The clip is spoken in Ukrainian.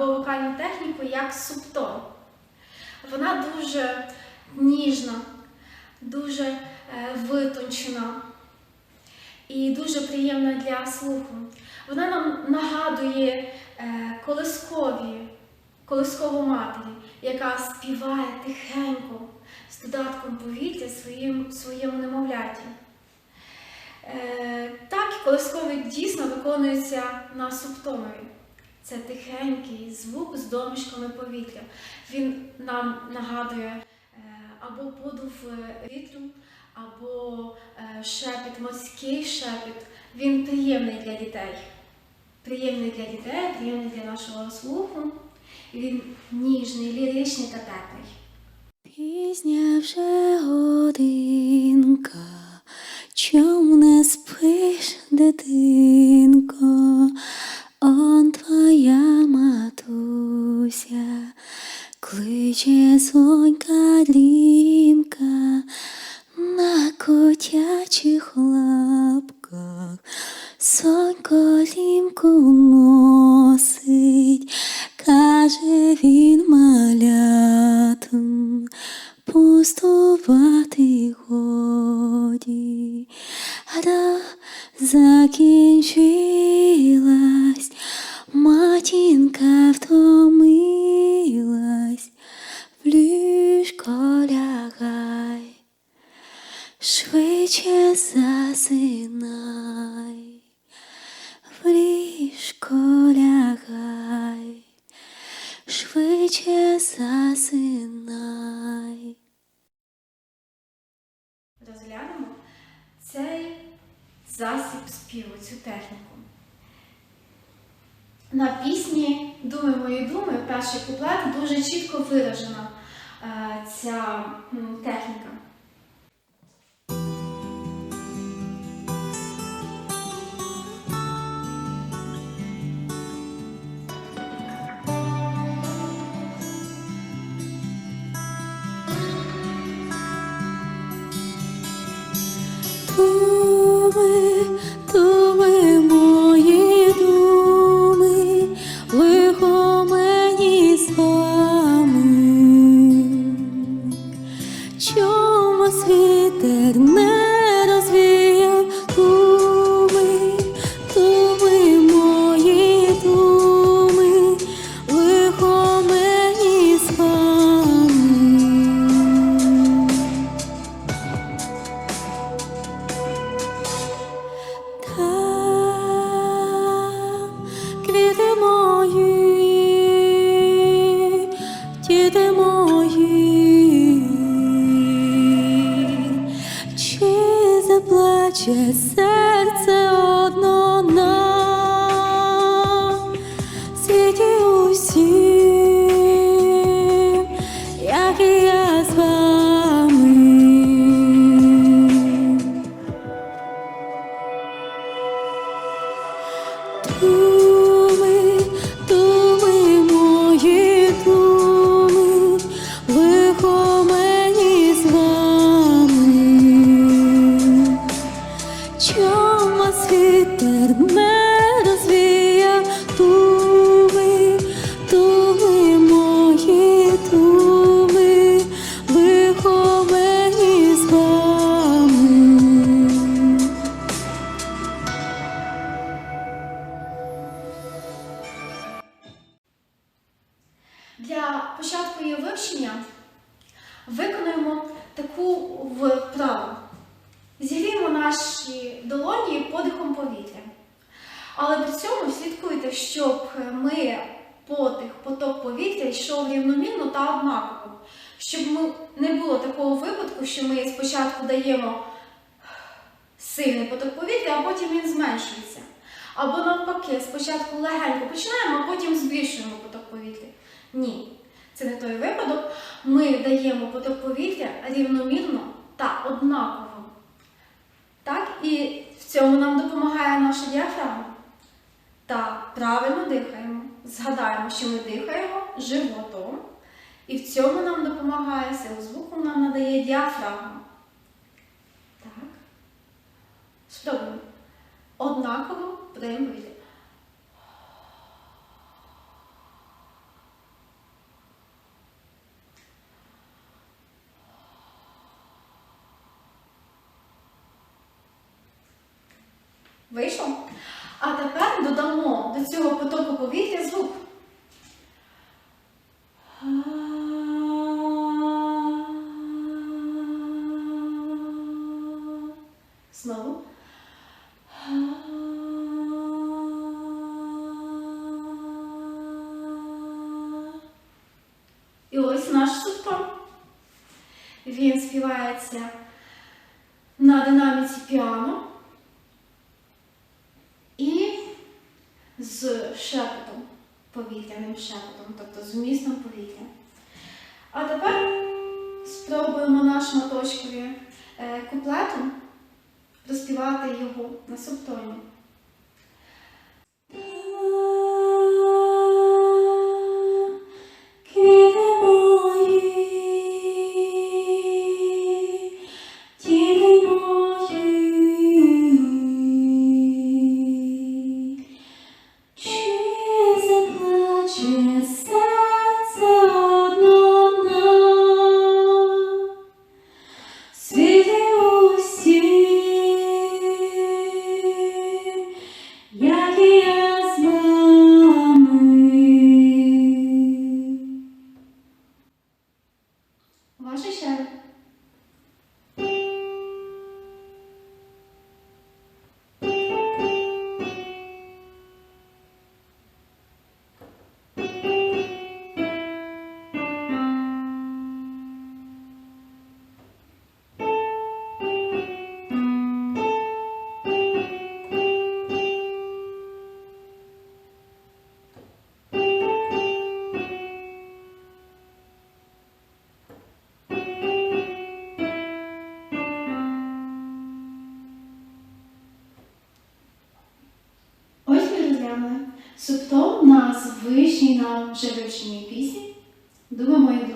або вокальну техніку як субтон. Вона дуже ніжна, дуже е, витончена і дуже приємна для слуху. Вона нам нагадує е, колискові, колискову матері, яка співає тихенько з додатком повітря своїм, своєму немовляті. Е, так, колискові дійсно виконується на субтонові. Це тихенький звук з домішками повітря. Він нам нагадує е, або подув е, вітру, або е, шепіт, морський шепіт. Він приємний для дітей. Приємний для дітей, приємний для нашого слуху. Він ніжний, ліричний та теплий. Пізня вже годинка, чом не спиш, дитинко, сонька дрімка на котячих лапках, сонько лімку носить, каже він малятам, пустувати годі, гра закінчилась, матінка втомилась, швидше засинай. Розглянемо цей засіб співу, цю техніку. На пісні Думи мої думи, перший куплет дуже чітко виражена е, ця техніка. Думи, мої думи, лихо мені з. Чому світер не 角色。Для початку її вивчення виконуємо таку вправу. Зігріємо наші долоні подихом повітря. Але при цьому слідкуйте, щоб ми подих, поток повітря йшов рівномірно та однаково. Щоб не було такого випадку, що ми спочатку даємо сильний поток повітря, а потім він зменшується. Або навпаки, спочатку легенько починаємо, а потім збільшуємо поток повітря. Ні, це не той випадок. Даємо поток повітря рівномірно та однаково. Так, і в цьому нам допомагає наша діафрагма. Та правильно дихаємо. Згадаємо, що ми дихаємо животом. І в цьому нам допомагає силу звуку нам надає діафрагма. Так. Спробуємо. Однаково подаємо Вийшло? А тепер додамо до цього потоку повітря звук. З шепотом, повітряним шепотом, тобто з вмістом повітря. А тепер спробуємо на шматочкові е, куплету проспівати його на субтоні. Субтон на звичній нам вже пісні. Думаємо.